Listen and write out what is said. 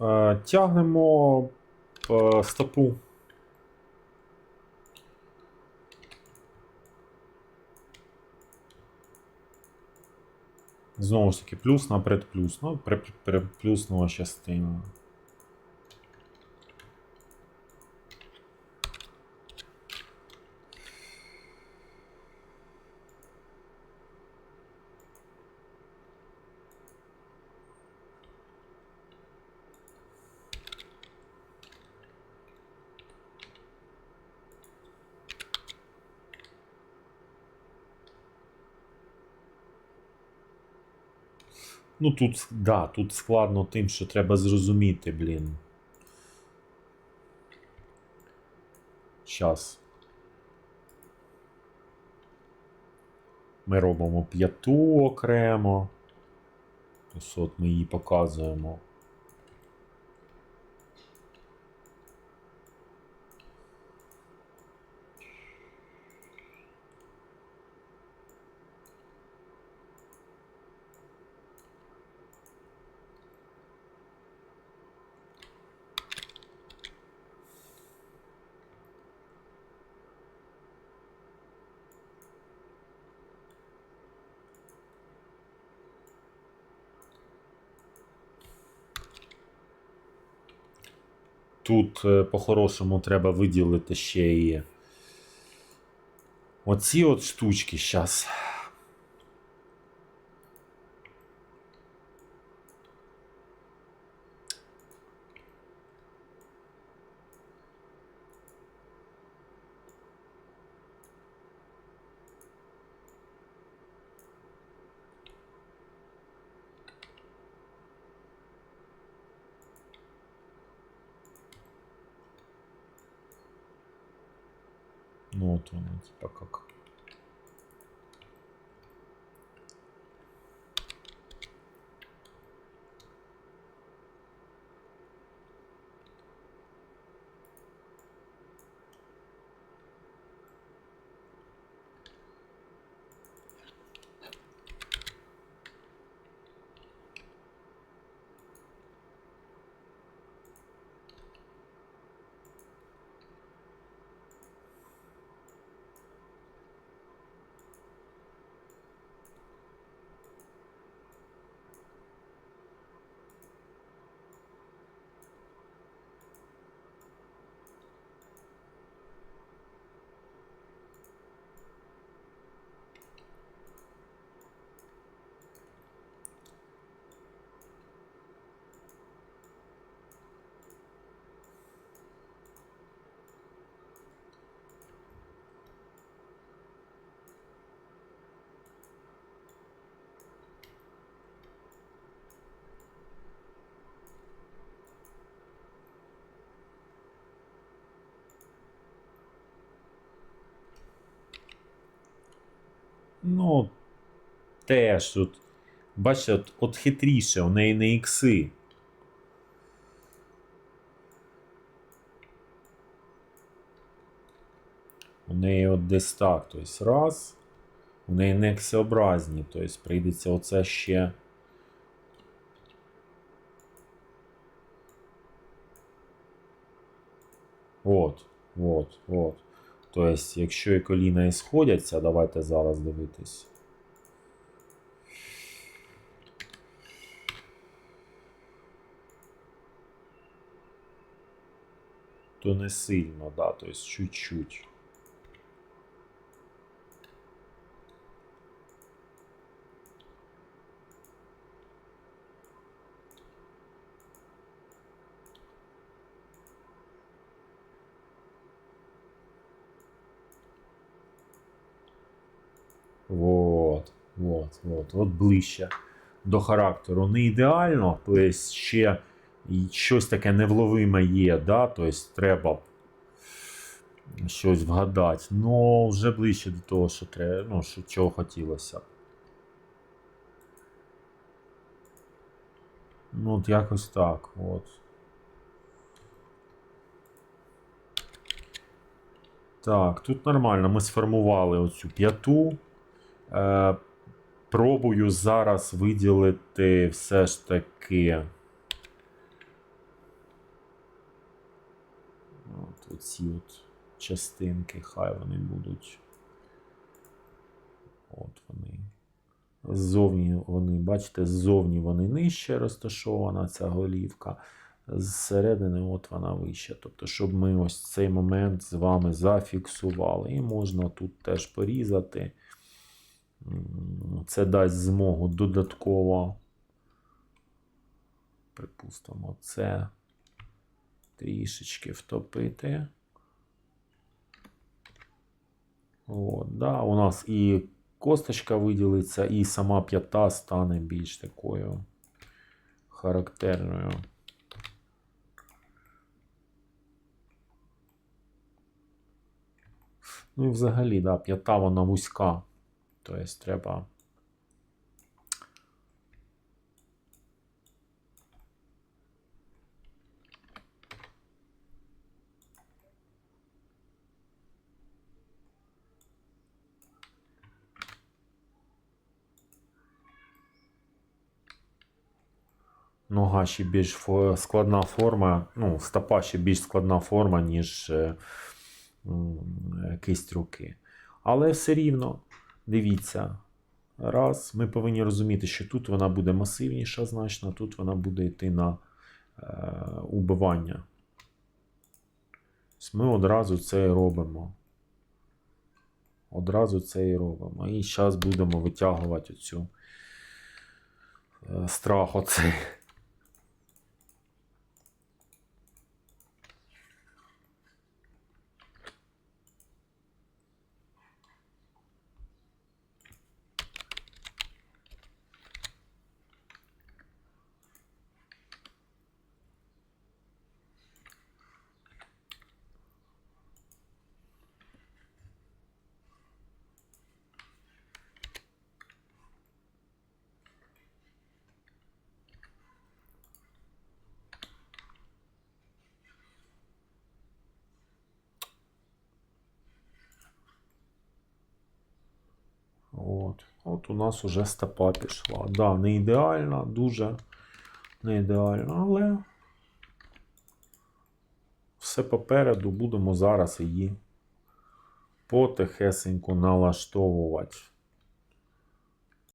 Е, тягнемо е, стопу. Знову ж таки, плюс на плюс, Ну, при, при, плюснова частина. Ну тут, да, тут складно тим, що треба зрозуміти, блін. Щас. Ми робимо п'яту окремо. Ось от ми її показуємо. Тут е, по-хорошому треба виділити ще і оці от штучки зараз. Ну вот он, типа как. Ну, теж тут. Бачите, от, от хитріше, у неї не ікси. У неї от десь так. Тобто раз. У неї не іксообразні, тобто прийдеться оце ще. От, от, от. Тобто, якщо і коліна і сходяться, давайте зараз дивитись. То не сильно, да, тобто чуть-чуть. Вот, вот, вот, от ближче до характеру. Не ідеально, тобто ще щось таке невловиме є, да? тобто треба щось вгадати. Ну, вже ближче до того, що треба, ну, що чого хотілося. Ну, от якось так. От. Так, тут нормально. Ми сформували оцю п'яту. Е, пробую зараз виділити все ж таки. От Оці от частинки, хай вони будуть. От вони. Ззовні вони, бачите, ззовні вони нижче розташована ця голівка, зсередини от вона вища. Тобто, щоб ми ось цей момент з вами зафіксували. І можна тут теж порізати. Це дасть змогу додатково, припустимо, це трішечки втопити. От, да, у нас і косточка виділиться, і сама п'ята стане більш такою характерною. Ну і взагалі, да, п'ята вона вузька. Тобто треба. Нога ще більш складна форма, ну, стопа ще більш складна форма, ніж е, е, кисть руки. Але все рівно, дивіться, раз, ми повинні розуміти, що тут вона буде масивніша значно, тут вона буде йти на е, убивання. Ми одразу це і робимо. Одразу це і робимо. І зараз будемо витягувати оцю е, страх оцей. От. У нас уже степа пішла. Да, не ідеальна, дуже не ідеальна, але все попереду будемо зараз її потихесенько налаштовувати.